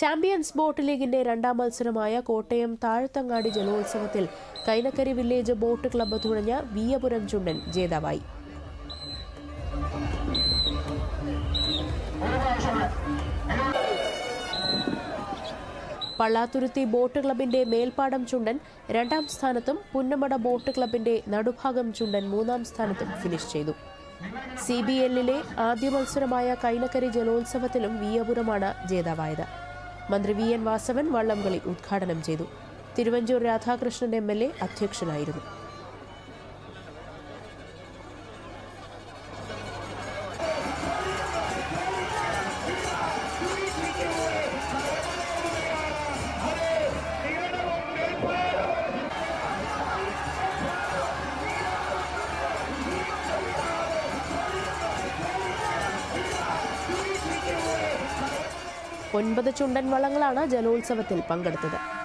Champions boat ലീഗിന്റെ രണ്ടാം മത്സരമായ കോട്ടയം താഴ്ത്തങ്ങാടി ജലോത്സവത്തിൽ കൈനക്കരി വില്ലേജ് ബോട്ട് ക്ലബ്ബ് തുഴഞ്ഞ വീയപുരം ചുണ്ടൻ ജേതാവായി. പള്ളാത്തുരുത്തി ബോട്ട് ക്ലബിന്റെ മേൽപ്പാടം ചുണ്ടൻ രണ്ടാം സ്ഥാനത്തും പുന്നമട ബോട്ട് ക്ലബിന്റെ നടുഭാഗം ചുണ്ടൻ മൂന്നാം സ്ഥാനത്തും ഫിനിഷ് ചെയ്തു. സി ബി എല്ലിലെ ആദ്യ മത്സരമായ കൈനക്കരി ജലോത്സവത്തിലും വീയപുരമാണ് ജേതാവായത്. മന്ത്രി വി എൻ വാസവൻ വള്ളംകളി ഉദ്ഘാടനം ചെയ്തു. Thiruvanchoor Radhakrishnan M L A അധ്യക്ഷനായിരുന്നു. ഒൻപത് ചുണ്ടൻ വളങ്ങളാണ് ജലോത്സവത്തിൽ പങ്കെടുത്തത്.